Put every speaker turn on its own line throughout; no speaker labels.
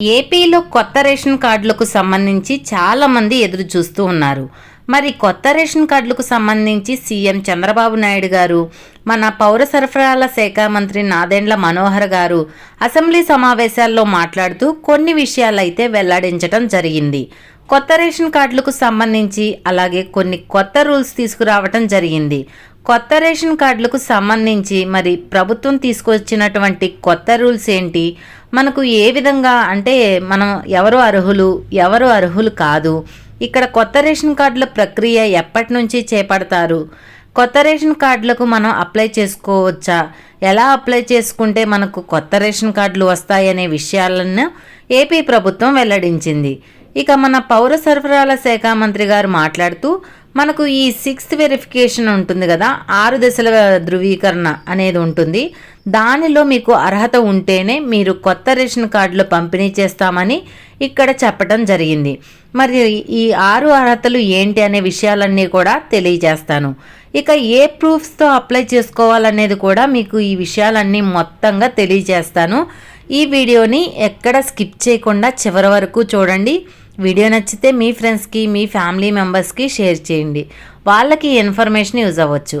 ఏపీలో కొత్త రేషన్ కార్డులకు సంబంధించి చాలామంది ఎదురు చూస్తూ ఉన్నారు. మరి కొత్త రేషన్ కార్డులకు సంబంధించి సీఎం చంద్రబాబు నాయుడు గారు మన పౌర సరఫరాల శాఖ మంత్రి నాదెండ్ల మనోహర్ గారు అసెంబ్లీ సమావేశాల్లో మాట్లాడుతూ కొన్ని విషయాలైతే వెల్లడించడం జరిగింది. కొత్త రేషన్ కార్డులకు సంబంధించి అలాగే కొన్ని కొత్త రూల్స్ తీసుకురావటం జరిగింది. కొత్త రేషన్ కార్డులకు సంబంధించి మరి ప్రభుత్వం తీసుకొచ్చినటువంటి కొత్త రూల్స్ ఏంటి? మనకు ఏ విధంగా అంటే మనం ఎవరు అర్హులు ఎవరు అర్హులు కాదు. ఇక్కడ కొత్త రేషన్ కార్డుల ప్రక్రియ ఎప్పటి నుంచి చేపడతారు? కొత్త రేషన్ కార్డులకు మనం అప్లై చేసుకోవచ్చా? ఎలా అప్లై చేసుకుంటే మనకు కొత్త రేషన్ కార్డులు వస్తాయనే విషయాలను ఏపీ ప్రభుత్వం వెల్లడించింది. ఇక మన పౌర సరఫరాల శాఖ మంత్రి గారు మాట్లాడుతూ మనకు ఈ సిక్స్త్ వెరిఫికేషన్ ఉంటుంది కదా ఆరు దశల ధృవీకరణ అనేది ఉంటుంది. దానిలో మీకు అర్హత ఉంటేనే మీరు కొత్త రేషన్ కార్డులు పంపిణీ చేస్తామని ఇక్కడ చెప్పడం జరిగింది. మరి ఈ ఆరు అర్హతలు ఏంటి అనే విషయాలన్నీ కూడా తెలియజేస్తాను. ఇక ఏ ప్రూఫ్స్తో అప్లై చేసుకోవాలనేది కూడా మీకు ఈ విషయాలన్నీ మొత్తంగా తెలియజేస్తాను. ఈ వీడియోని ఎక్కడ స్కిప్ చేయకుండా చివరి వరకు చూడండి. వీడియో నచ్చితే మీ ఫ్రెండ్స్కి మీ ఫ్యామిలీ మెంబర్స్కి షేర్ చేయండి. వాళ్ళకి ఇన్ఫర్మేషన్ యూజ్ అవ్వచ్చు.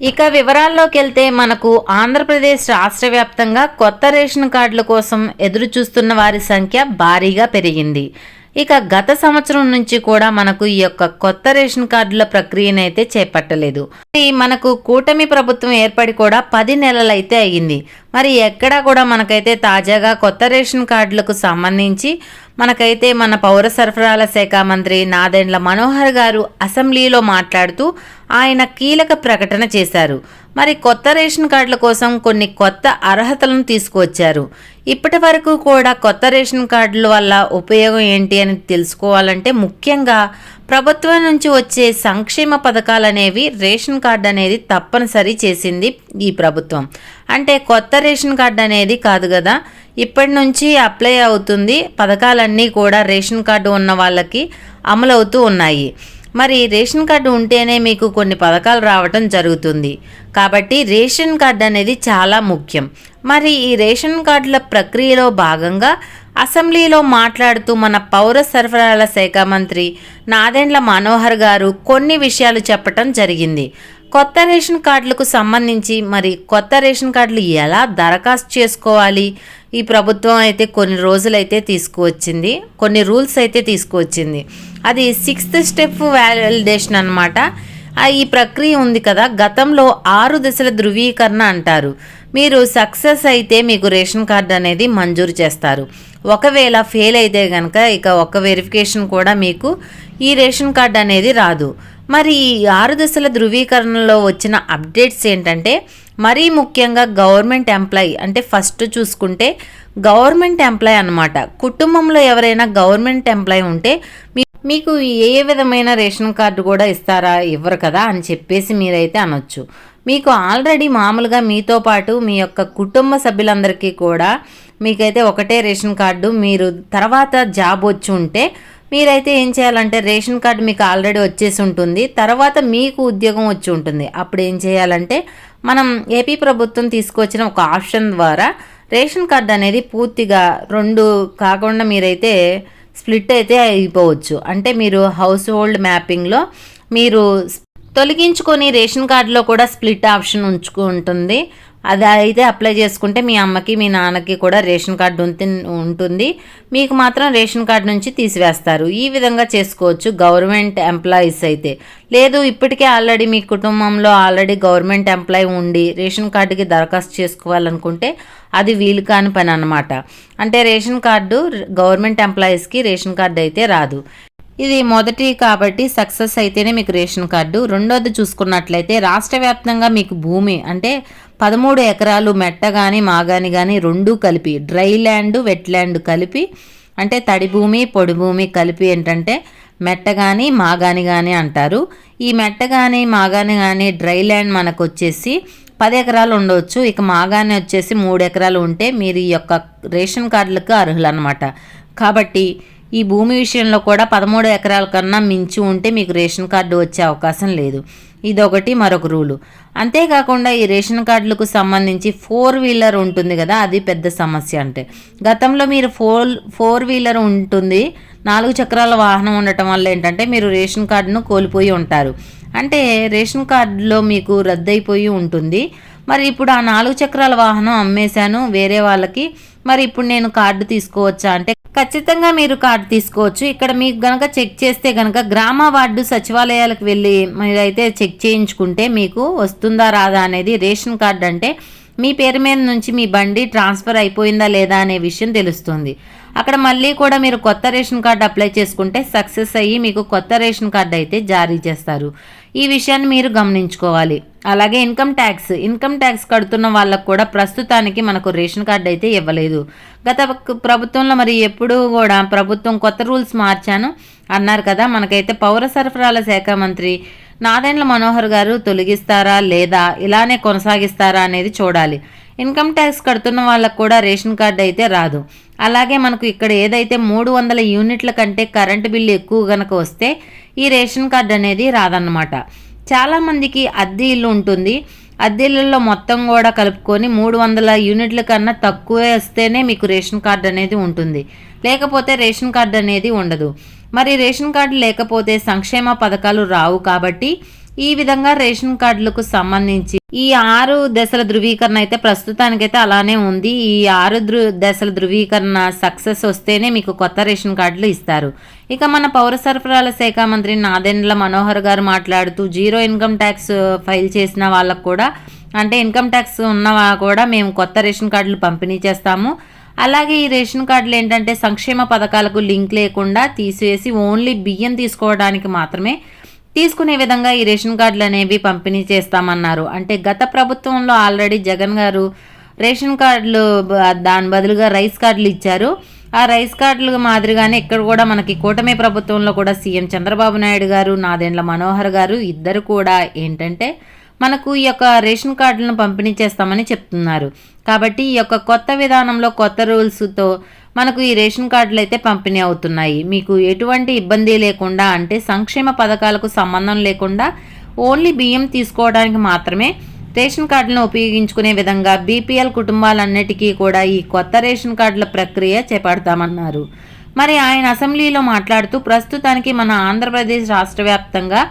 ఇక వివరాల్లోకి వెళ్తే మనకు ఆంధ్రప్రదేశ్ రాష్ట్ర వ్యాప్తంగా కొత్త రేషన్ కార్డుల కోసం ఎదురు చూస్తున్న వారి సంఖ్య భారీగా పెరిగింది. ఇక గత సంవత్సరం నుంచి కూడా మనకు ఈ యొక్క కొత్త రేషన్ కార్డుల ప్రక్రియనైతే చేపట్టలేదు. మరి మనకు కూటమి ప్రభుత్వం ఏర్పడి కూడా పది నెలలైతే అయ్యింది. మరి ఎక్కడా కూడా మనకైతే తాజాగా కొత్త రేషన్ కార్డులకు సంబంధించి మనకైతే మన పౌర సరఫరాల శాఖ మంత్రి నాదెండ్ల మనోహర్ గారు అసెంబ్లీలో మాట్లాడుతూ ఆయన కీలక ప్రకటన చేశారు. మరి కొత్త రేషన్ కార్డుల కోసం కొన్ని కొత్త అర్హతలను తీసుకువచ్చారు. ఇప్పటి వరకు కూడా కొత్త రేషన్ కార్డుల వల్ల ఉపయోగం ఏంటి అని తెలుసుకోవాలంటే ముఖ్యంగా ప్రభుత్వం నుంచి వచ్చే సంక్షేమ పథకాలు అనేవి రేషన్ కార్డు అనేది తప్పనిసరి చేసింది ఈ ప్రభుత్వం. అంటే కొత్త రేషన్ కార్డు అనేది కాదు కదా ఇప్పటి నుంచి అప్లై అవుతుంది. పథకాలన్నీ కూడా రేషన్ కార్డు ఉన్న వాళ్ళకి అమలవుతూ ఉన్నాయి. మరి రేషన్ కార్డు ఉంటేనే మీకు కొన్ని పథకాలు రావటం జరుగుతుంది. కాబట్టి రేషన్ కార్డు అనేది చాలా ముఖ్యం. మరి ఈ రేషన్ కార్డుల ప్రక్రియలో భాగంగా అసెంబ్లీలో మాట్లాడుతూ మన పౌర సరఫరాల శాఖ మంత్రి నాదెండ్ల మనోహర్ గారు కొన్ని విషయాలు చెప్పటం జరిగింది. కొత్త రేషన్ కార్డులకు సంబంధించి మరి కొత్త రేషన్ కార్డులు ఎలా దరఖాస్తు చేసుకోవాలి? ఈ ప్రభుత్వం అయితే కొన్ని రోజులైతే తీసుకువచ్చింది. కొన్ని రూల్స్ అయితే తీసుకువచ్చింది. అది సిక్స్త్ స్టెప్ వ్యాలిడేషన్ అనమాట ఈ ప్రక్రియ ఉంది కదా. గతంలో ఆరు దశల ధృవీకరణ అంటారు. మీరు సక్సెస్ అయితే మీకు రేషన్ కార్డు అనేది మంజూరు చేస్తారు. ఒకవేళ ఫెయిల్ అయితే కనుక ఇక ఒక వెరిఫికేషన్ కూడా మీకు ఈ రేషన్ కార్డు అనేది రాదు. మరి ఈ ఆరు దశల ధృవీకరణలో వచ్చిన అప్డేట్స్ ఏంటంటే మరీ ముఖ్యంగా గవర్నమెంట్ ఎంప్లాయీ అంటే ఫస్ట్ చూసుకుంటే గవర్నమెంట్ ఎంప్లాయీ అనమాట కుటుంబంలో ఎవరైనా గవర్నమెంట్ ఎంప్లాయీ ఉంటే మీ మీకు ఏ విధమైన రేషన్ కార్డు కూడా ఇస్తారా ఇవ్వరు కదా అని చెప్పేసి మీరైతే అనొచ్చు. మీకు ఆల్రెడీ మామూలుగా మీతో పాటు మీ యొక్క కుటుంబ సభ్యులందరికీ కూడా మీకైతే ఒకటే రేషన్ కార్డు మీరు తర్వాత జాబ్ వచ్చి ఉంటే మీరైతే ఏం చేయాలంటే రేషన్ కార్డు మీకు ఆల్రెడీ వచ్చేసి ఉంటుంది. తర్వాత మీకు ఉద్యోగం వచ్చి ఉంటుంది. అప్పుడు ఏం చేయాలంటే మనం ఏపీ ప్రభుత్వం తీసుకొచ్చిన ఒక ఆప్షన్ ద్వారా రేషన్ కార్డు అనేది పూర్తిగా రెండు కాకుండా మీరైతే స్ప్లిట్ అయితే అయిపోవచ్చు. అంటే మీరు హౌస్ హోల్డ్ మ్యాపింగ్లో మీరు తొలగించుకొని రేషన్ కార్డులో కూడా స్ప్లిట్ ఆప్షన్ ఉంచుకుంటుంది అది అయితే అప్లై చేసుకుంటే మీ అమ్మకి మీ నాన్నకి కూడా రేషన్ కార్డు ఉంటుంది. మీకు మాత్రం రేషన్ కార్డు నుంచి తీసివేస్తారు. ఈ విధంగా చేసుకోవచ్చు గవర్నమెంట్ ఎంప్లాయీస్ అయితే. లేదు ఇప్పటికే ఆల్రెడీ మీ కుటుంబంలో ఆల్రెడీ గవర్నమెంట్ ఎంప్లాయీ ఉండి రేషన్ కార్డుకి దరఖాస్తు చేసుకోవాలనుకుంటే అది వీలు కాని పని అనమాట అంటే రేషన్ కార్డు గవర్నమెంట్ ఎంప్లాయీస్కి రేషన్ కార్డు అయితే రాదు. ఇది మొదటి కాబట్టి సక్సెస్ అయితేనే మీకు రేషన్ కార్డు. రెండోది చూసుకున్నట్లయితే రాష్ట్ర వ్యాప్తంగా మీకు భూమి అంటే పదమూడు ఎకరాలు మెట్ట కానీ మాగాని కానీ రెండూ కలిపి డ్రై ల్యాండ్ వెట్ ల్యాండ్ కలిపి అంటే తడి భూమి పొడి భూమి కలిపి ఏంటంటే మెట్ట కానీ మాగాని కానీ అంటారు. ఈ మెట్ట కానీ మాగాని కానీ డ్రై ల్యాండ్ మనకు వచ్చేసి పది ఎకరాలు ఉండవచ్చు ఇక మాగాని వచ్చేసి మూడు ఎకరాలు ఉంటే మీరు ఈ యొక్క రేషన్ కార్డులకు అర్హులు అనమాట కాబట్టి ఈ భూమి విషయంలో కూడా పదమూడు ఎకరాల కన్నా మించి ఉంటే మీకు రేషన్ కార్డు వచ్చే అవకాశం లేదు. ఇదొకటి మరొక రూలు. అంతేకాకుండా ఈ రేషన్ కార్డులకు సంబంధించి ఫోర్ వీలర్ ఉంటుంది కదా అది పెద్ద సమస్య అంటే. గతంలో మీరు ఫోర్ ఫోర్ వీలర్ ఉంటుంది నాలుగు చక్రాల వాహనం ఉండటం వల్ల ఏంటంటే మీరు రేషన్ కార్డును కోల్పోయి ఉంటారు. అంటే రేషన్ కార్డులో మీకు రద్దయిపోయి ఉంటుంది. మరి ఇప్పుడు ఆ నాలుగు చక్రాల వాహనం అమ్మేశాను వేరే వాళ్ళకి. మరి ఇప్పుడు నేను కార్డు తీసుకోవచ్చా అంటే ఖచ్చితంగా మీరు కార్డు తీసుకోవచ్చు. ఇక్కడ మీకు గనక చెక్ చేస్తే గనక గ్రామ వార్డు సచివాలయాలకు వెళ్ళి మీరైతే చెక్ చేయించుకుంటే మీకు వస్తుందా రాదా అనేది రేషన్ కార్డు అంటే మీ పేరు మీద నుంచి మీ బండి ట్రాన్స్ఫర్ అయిపోయిందా లేదా అనే విషయం తెలుస్తుంది. అక్కడ మళ్ళీ కూడా మీరు కొత్త రేషన్ కార్డు అప్లై చేసుకుంటే సక్సెస్ అయ్యి మీకు కొత్త రేషన్ కార్డు అయితే జారీ చేస్తారు. ఈ విషయాన్ని మీరు గమనించుకోవాలి. అలాగే ఇన్కమ్ ట్యాక్స్. ఇన్కమ్ ట్యాక్స్ కడుతున్న వాళ్ళకు కూడా ప్రస్తుతానికి మనకు రేషన్ కార్డు అయితే ఇవ్వలేదు. గత ప్రభుత్వంలో మరి ఎప్పుడు కూడా ప్రభుత్వం కొత్త రూల్స్ మార్చాను అన్నారు కదా. మనకైతే పౌర సరఫరాల శాఖ మంత్రి నాదెండ్ల మనోహర్ గారు తొలగిస్తారా లేదా ఇలానే కొనసాగిస్తారా అనేది చూడాలి. ఇన్కమ్ ట్యాక్స్ కడుతున్న వాళ్ళకు కూడా రేషన్ కార్డు అయితే రాదు. అలాగే మనకు ఇక్కడ ఏదైతే మూడు వందల యూనిట్ల కంటే కరెంటు బిల్లు ఎక్కువ గనక వస్తే ఈ రేషన్ కార్డు అనేది రాదన్నమాట. చాలామందికి అద్దె ఇల్లు ఉంటుంది. అద్దె మొత్తం కూడా కలుపుకొని మూడు వందల యూనిట్ల కన్నా తక్కువే వస్తేనే మీకు రేషన్ కార్డు అనేది ఉంటుంది. లేకపోతే రేషన్ కార్డు అనేది ఉండదు. మరి రేషన్ కార్డు లేకపోతే సంక్షేమ పథకాలు రావు కాబట్టి ఈ విధంగా రేషన్ కార్డులకు సంబంధించి ఈ ఆరు దశల ధృవీకరణ అయితే ప్రస్తుతానికైతే అలానే ఉంది. ఈ ఆరు ధృ దశల ధృవీకరణ సక్సెస్ వస్తేనే మీకు కొత్త రేషన్ కార్డులు ఇస్తారు. ఇక మన పౌర సరఫరాల శాఖ మంత్రి నాదెండ్ల మనోహర్ గారు మాట్లాడుతూ జీరో ఇన్కమ్ ట్యాక్స్ ఫైల్ చేసిన వాళ్ళకు కూడా అంటే ఇన్కమ్ ట్యాక్స్ ఉన్నవా కూడా మేము కొత్త రేషన్ కార్డులు పంపిణీ చేస్తాము. అలాగే ఈ రేషన్ కార్డులు ఏంటంటే సంక్షేమ పథకాలకు లింక్ లేకుండా తీసివేసి ఓన్లీ బియ్యం తీసుకోవడానికి మాత్రమే తీసుకునే విధంగా ఈ రేషన్ కార్డులు అనేవి పంపిణీ చేస్తామన్నారు. అంటే గత ప్రభుత్వంలో ఆల్రెడీ జగన్ గారు రేషన్ కార్డులు దాని బదులుగా రైస్ కార్డులు ఇచ్చారు. ఆ రైస్ కార్డులు మాదిరిగానే ఇక్కడ కూడా మనకి కూటమి ప్రభుత్వంలో కూడా సీఎం చంద్రబాబు నాయుడు గారు నాదెండ్ల మనోహర్ గారు ఇద్దరు కూడా ఏంటంటే మనకు ఈ యొక్క రేషన్ కార్డులను పంపిణీ చేస్తామని చెప్తున్నారు. కాబట్టి ఈ యొక్క కొత్త విధానంలో కొత్త రూల్స్తో మనకు ఈ రేషన్ కార్డులు అయితే పంపిణీ అవుతున్నాయి. మీకు ఎటువంటి ఇబ్బంది లేకుండా అంటే సంక్షేమ పథకాలకు సంబంధం లేకుండా ఓన్లీ బియ్యం తీసుకోవడానికి మాత్రమే రేషన్ కార్డులను ఉపయోగించుకునే విధంగా బీపీఎల్ కుటుంబాలన్నిటికీ కూడా ఈ కొత్త రేషన్ కార్డుల ప్రక్రియ చేపడతామన్నారు. మరి ఆయన అసెంబ్లీలో మాట్లాడుతూ ప్రస్తుతానికి మన ఆంధ్రప్రదేశ్ రాష్ట్ర వ్యాప్తంగా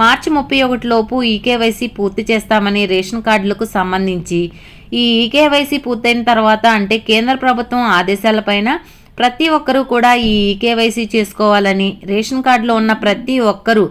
మార్చి ముప్పై ఒకటిలోపు ఈకేవైసీ పూర్తి చేస్తామని రేషన్ కార్డులకు సంబంధించి ఈ ఈకేవైసీ పూర్తయిన తర్వాత అంటే కేంద్ర ప్రభుత్వం ఆదేశాలపైన ప్రతి ఒక్కరూ కూడా ఈ ఈకేవైసీ చేసుకోవాలని రేషన్ కార్డులో ఉన్న ప్రతి ఒక్కరూ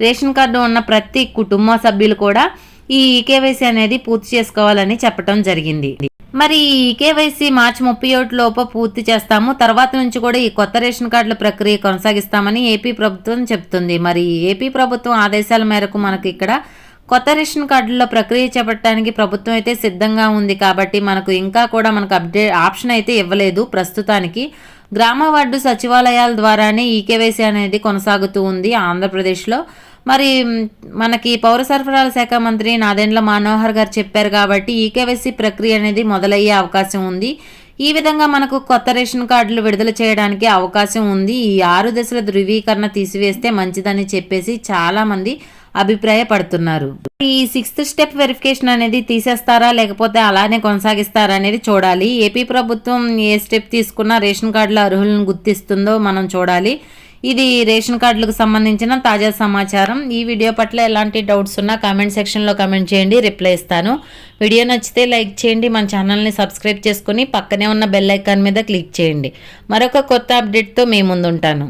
రేషన్ కార్డు ఉన్న ప్రతి కుటుంబ సభ్యులు కూడా ఈ ఈకేవైసీ అనేది పూర్తి చేసుకోవాలని చెప్పడం జరిగింది. మరి ఈ కేవైసీ మార్చి ముప్పై ఒకటి లోపు పూర్తి చేస్తాము. తర్వాత నుంచి కూడా ఈ కొత్త రేషన్ కార్డుల ప్రక్రియ కొనసాగిస్తామని ఏపీ ప్రభుత్వం చెప్తుంది. మరి ఏపీ ప్రభుత్వం ఆదేశాల మేరకు మనకు ఇక్కడ కొత్త రేషన్ కార్డుల్లో ప్రక్రియ చేపట్టడానికి ప్రభుత్వం అయితే సిద్ధంగా ఉంది కాబట్టి మనకు ఇంకా కూడా మనకు అప్డేట్ ఆప్షన్ అయితే ఇవ్వలేదు ప్రస్తుతానికి. గ్రామ వార్డు సచివాలయాల ద్వారానే ఈ కేవైసీ అనేది కొనసాగుతూ ఉంది ఆంధ్రప్రదేశ్లో. మరి మనకి పౌర సరఫరాల శాఖ మంత్రి నాదెండ్ల మనోహర్ గారు చెప్పారు కాబట్టి ఈ కేవైసీ ప్రక్రియ అనేది మొదలయ్యే అవకాశం ఉంది. ఈ విధంగా మనకు కొత్త రేషన్ కార్డులు విడుదల చేయడానికి అవకాశం ఉంది. ఈ ఆరు దశల ధృవీకరణ తీసివేస్తే మంచిదని చెప్పేసి చాలామంది అభిప్రాయపడుతున్నారు. ఈ సిక్స్త్ స్టెప్ వెరిఫికేషన్ అనేది తీసేస్తారా? లేకపోతే అలానే కొనసాగిస్తారా అనేది చూడాలి. ఏపీ ప్రభుత్వం ఏ స్టెప్ తీసుకున్నా రేషన్ కార్డుల అర్హులను గుర్తిస్తుందో మనం చూడాలి. ఇది రేషన్ కార్డులకు సంబంధించిన తాజా సమాచారం. ఈ వీడియో పట్ల ఎలాంటి డౌట్స్ ఉన్నా కామెంట్ సెక్షన్లో కామెంట్ చేయండి. రిప్లై ఇస్తాను. వీడియో నచ్చితే లైక్ చేయండి. మన ఛానల్ని సబ్స్క్రైబ్ చేసుకుని పక్కనే ఉన్న బెల్ ఐకాన్ మీద క్లిక్ చేయండి. మరొక కొత్త అప్డేట్తో మీ ముందుంటాను.